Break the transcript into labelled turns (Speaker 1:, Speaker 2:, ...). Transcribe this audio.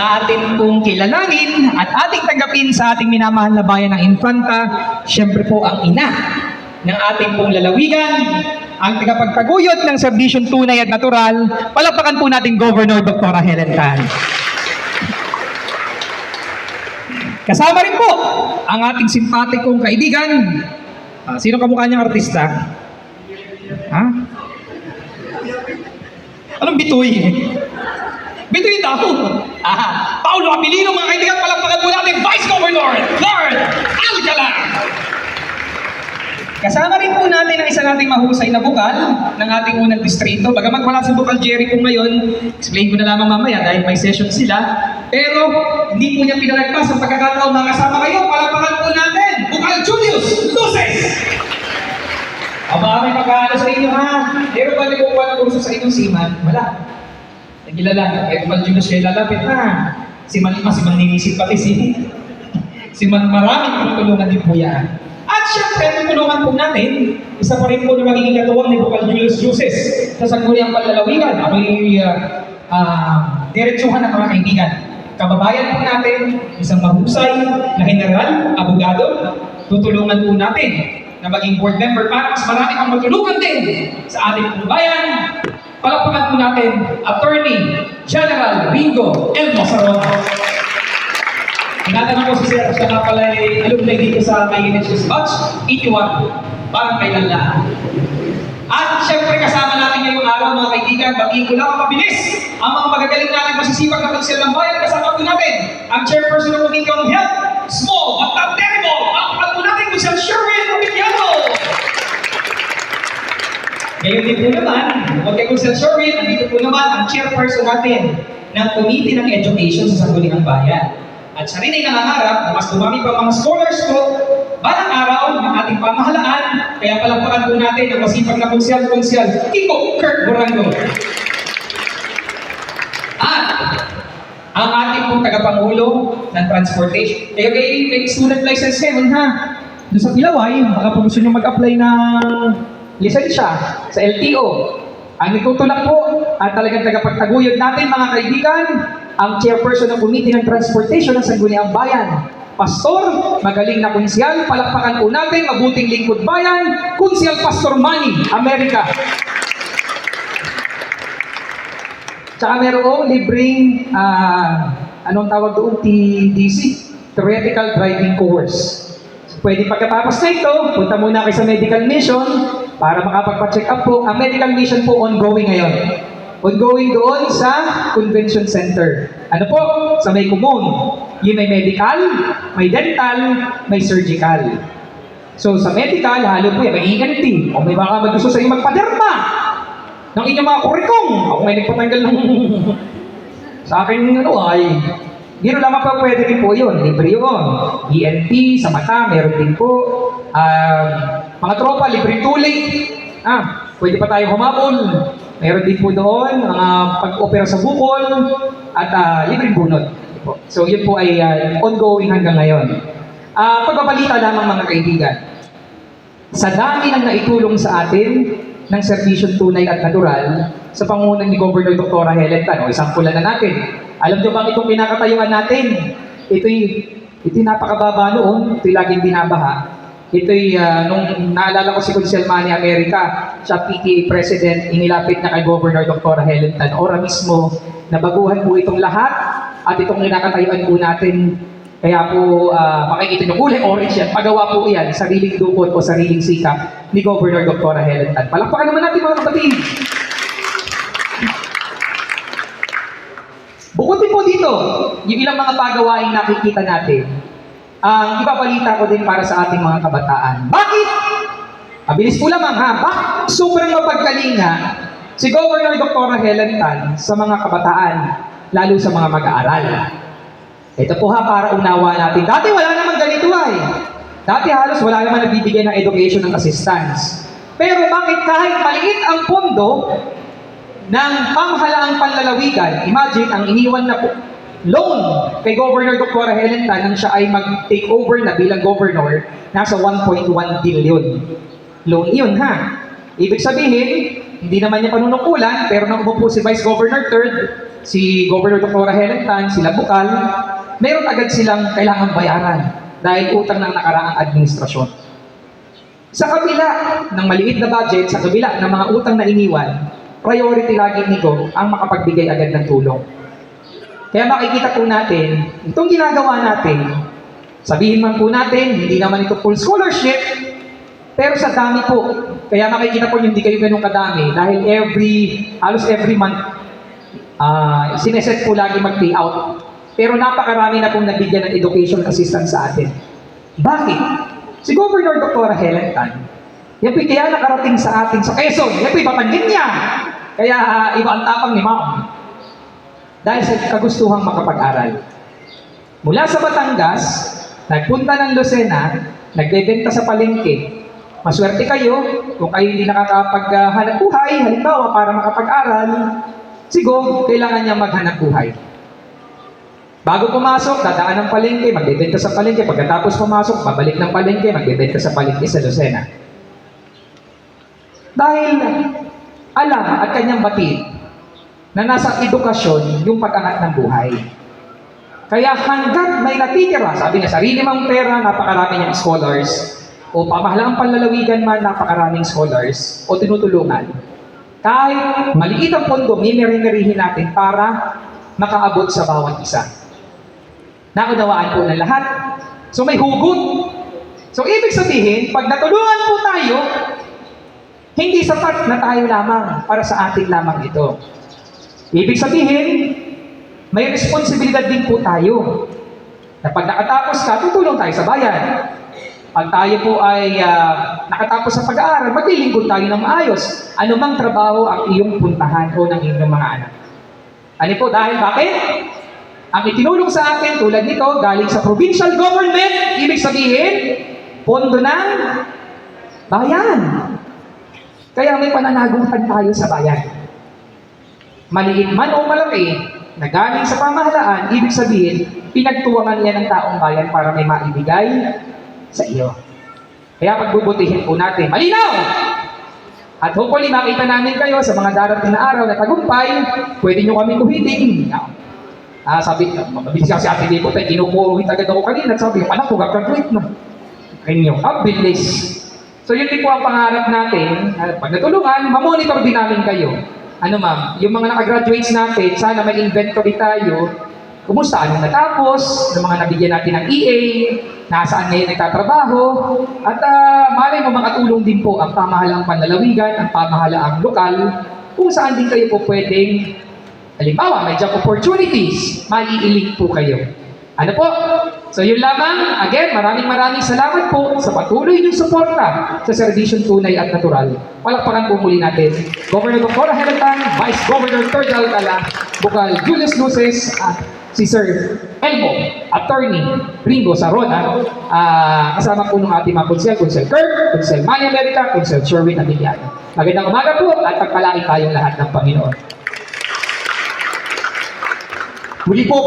Speaker 1: atin pong kilalanin at ating tanggapin sa ating minamahal na bayan ng Infanta, siyempre po ang ina ng ating pong lalawigan, ang tagapagtaguyod ng serbisyong tunay at natural, palapakan po natin Governor Dr. Helen Tan. Kasama rin po ang ating simpatikong kaibigan. Ah, sino kamukha niyang artista? Ha? Anong bitoy? Bitoy daw. Ah, Paulo Abilino, mga kaibigan, palakpakan po natin Vice Governor Lord Alcala. Kasama rin po natin ang isa nating mahusay na bukal ng ating unang distrito. Bagamat wala sa bukal Jerry po ngayon, explain ko na lamang mamaya dahil may session sila. Pero hindi po niya pinalagpas ang pagkakataon mga kasama kayo. Palakpakan po natin, Bukal Julius Luces! Aba, may pagkaano sa inyo ha. Meron ba nagkukuha ng kurso sa inyong siman? Wala. Nagilala, kaya Bukal Julius kayo lalapit ha. Si Man, si Man ninisip pati si si Man maraming tutulungan din po yan. At syempre, tutulungan po natin, isa pa rin po na magiging katuwang ni Bukal Julius Juices sa Sangguniang Panlalawigan. Ako'y uh, uh, diretsuhan ng mga kaibigan. Kababayan po natin, isang mahusay na general, abogado, tutulungan po natin na maging board member para mas marami kang matulungan din sa ating bayan. Palakpakan po natin, Attorney General Bingo El Mosaron. Tinatanong ko si Sir, siya nga pala ay alumni dito sa may NHS Batch, 81, parang kay Lala. At syempre kasama natin ngayong araw mga kaibigan, batiin ko lang ang mabilis ang mga magagaling natin masisipag na konsil ng bayan. Kasama po natin ang Chairperson ng Committee on Health, Small but not Terrible. Ang po natin kung siyang Sherwin Rubidiano. Ngayon din po naman, Kusel Sherwin, nandito po naman ang chairperson natin ng Committee ng Education sa Sangguniang Bayan. At siya rin ay nangangarap na mas dumami pa mga scholars po balang araw ng ating pamahalaan. Kaya palakpakan po natin ang masipag na konsyal-konsyal, Kiko Kurt Borango. Ang ating pong tagapangulo ng transportation. Kayo kay may student license ngayon ha. Doon sa Pilaway, baka po gusto nyo mag-apply ng lisensya sa LTO. Ang nagtutulak po at talagang tagapagtaguyod natin mga kaibigan, ang chairperson ng Committee ng Transportation ng Sangguniang Bayan. Pastor, magaling na kunsyal, palakpakan po natin, mabuting lingkod bayan, kunsyal Pastor Manny, Amerika. Tsaka merong libreng, ah, anong tawag doon, TDC, Theoretical Driving Course. Pwede pagkatapos na ito, punta muna kayo sa medical mission para makapagpa-check up po. Ang medical mission po ongoing ngayon. Ongoing doon sa convention center. Ano po? Sa may kumon. Yung may medical, may dental, may surgical. So sa medical, halo po yan, may ENT. O may baka mag gusto sa inyo magpaderma ng inyong mga kurikong. Ako may nagpatanggal ng... sa akin, ano ay... Biro lamang pa pwede rin po yun. Libre yun. ENT, sa mata, meron din po. Um, mga tropa, libre tuloy. Ah, pwede pa tayo humabol. Meron din po doon, mga pag-opera sa bukol, at uh, libreng bunot. So yun po ay ah, ongoing hanggang ngayon. Ah, pagbabalita lamang mga kaibigan. Sa dami ng naitulong sa atin ng serbisyong tunay at natural sa pangunan ni Governor Dr. Helen Tan, o isampulan na natin. Alam niyo bang itong pinakatayuan natin? Ito'y, ito'y napakababa noon, ito'y laging binabaha. Ito'y, ah, nung naalala ko si Consel Manny America, siya PTA President, inilapit na kay Governor Dr. Helen Tan. Ora mismo, nabaguhan po itong lahat at itong kinakatayuan po natin kaya po, ah, makikita nyo, kulay orange yan. Pagawa po yan, sariling dukot o sariling sikap ni Governor Dr. Helen Tan. Palakpakan naman natin mga kapatid. Bukod din po dito, yung ilang mga pagawaing nakikita natin, ang ibabalita ko din para sa ating mga kabataan. Bakit? Mabilis po lamang ha. Bakit sobrang mapagkalinga si Governor Dr. Helen Tan sa mga kabataan, lalo sa mga mag-aaral? Ito po ha, para unawa natin. Dati wala namang ganito ay. Dati halos wala naman nagbibigay ng education ng assistance. Pero bakit kahit maliit ang pondo ng pamahalaang panlalawigan, imagine ang iniwan na po, loan kay Governor Dr. Helen Tan nang siya ay mag-take over na bilang governor, nasa 1.1 billion. Loan yun ha. Ibig sabihin, hindi naman niya panunukulan, pero nang umupo si Vice Governor Third, si Governor Dr. Helen Tan, sila Bukal, meron agad silang kailangan bayaran dahil utang ng nakaraang administrasyon. Sa kabila ng maliit na budget, sa kabila ng mga utang na iniwan, priority lagi ni Go ang makapagbigay agad ng tulong. Kaya makikita po natin, itong ginagawa natin, sabihin man po natin, hindi naman ito full scholarship, pero sa dami po, kaya makikita po hindi kayo ganun kadami dahil every, halos every month, ah sineset po lagi mag-pay out. Pero napakarami na pong nabigyan ng education assistance sa atin. Bakit? Si Governor Dr. Helen Tan, yan po'y kaya nakarating sa atin sa Quezon, yan po'y babanggit niya. Kaya ah, iba ang tapang ni Ma'am. Dahil sa kagustuhang makapag-aral. Mula sa Batangas, nagpunta ng Lucena, nagbebenta sa palengke. Maswerte kayo kung kayo hindi nakakapaghanap buhay, halimbawa para makapag-aral, siguro kailangan niya maghanap buhay. Bago pumasok, dadaan ng palengke, magbebenta sa palengke. Pagkatapos pumasok, babalik ng palengke, magbebenta sa palengke sa Lucena. Dahil alam at kanyang batid na nasa edukasyon yung pag-angat ng buhay. Kaya hanggat may natitira, sabi niya, sarili mang pera, napakarami niyang scholars, o pamahalaang panlalawigan man, napakaraming scholars, o tinutulungan. Kahit maliit ang pondo, mimiri-mirihin natin para makaabot sa bawat isa. Naunawaan po ng lahat. So may hugot. So ibig sabihin, pag natulungan po tayo, hindi sapat na tayo lamang para sa atin lamang ito. Ibig sabihin, may responsibilidad din po tayo. Na pag nakatapos ka, tutulong tayo sa bayan. Pag tayo po ay ah, nakatapos sa pag-aaral, maglilingkod tayo ng maayos. Ano mang trabaho ang iyong puntahan o ng iyong mga anak. Ano po, dahil bakit? Ang itinulong sa atin tulad nito, galing sa provincial government, ibig sabihin, pondo ng bayan. Kaya may pananagutan tayo sa bayan. Maliit man o malaki, na galing sa pamahalaan, ibig sabihin, pinagtuwangan yan ng taong bayan para may maibigay sa iyo. Kaya pagbubutihin po natin, malinaw! At hopefully makita namin kayo sa mga darating na araw na tagumpay, pwede nyo kami kuhiting. Ah, sabi, mabilis kasi ate Lipo, tayo kinukuhit agad ako kanina. Sabi, anak ko, gagraduate na. Kanyo, ah, bilis. So yun din po ang pangarap natin. Ah, Pag natulungan, mamonitor din namin kayo. Ano ma'am, yung mga nakagraduates natin, sana may inventory tayo. Kumusta? Anong natapos? Ng mga nabigyan natin ng EA? Nasaan ngayon nagtatrabaho? At uh, malay mo makatulong din po ang pamahalaang panlalawigan, ang pamahalaang lokal, kung saan din kayo po pwedeng Halimbawa, may job opportunities, maiiling po kayo. Ano po? So yun lamang, again, maraming maraming salamat po sa patuloy niyong suporta sa serbisyong tunay at natural. Palakpakan po muli natin. Governor Dr. Helatan, Vice Governor Third Alcala, Bukal Julius Luces, at si Sir Elmo, Attorney Ringo Sarona, ah, kasama po ng ating mga konsel, Konsel Kirk, Konsel Maya America, Konsel Sherwin Abiliano. Magandang umaga po at pagpalain tayong lahat ng Panginoon. Muli po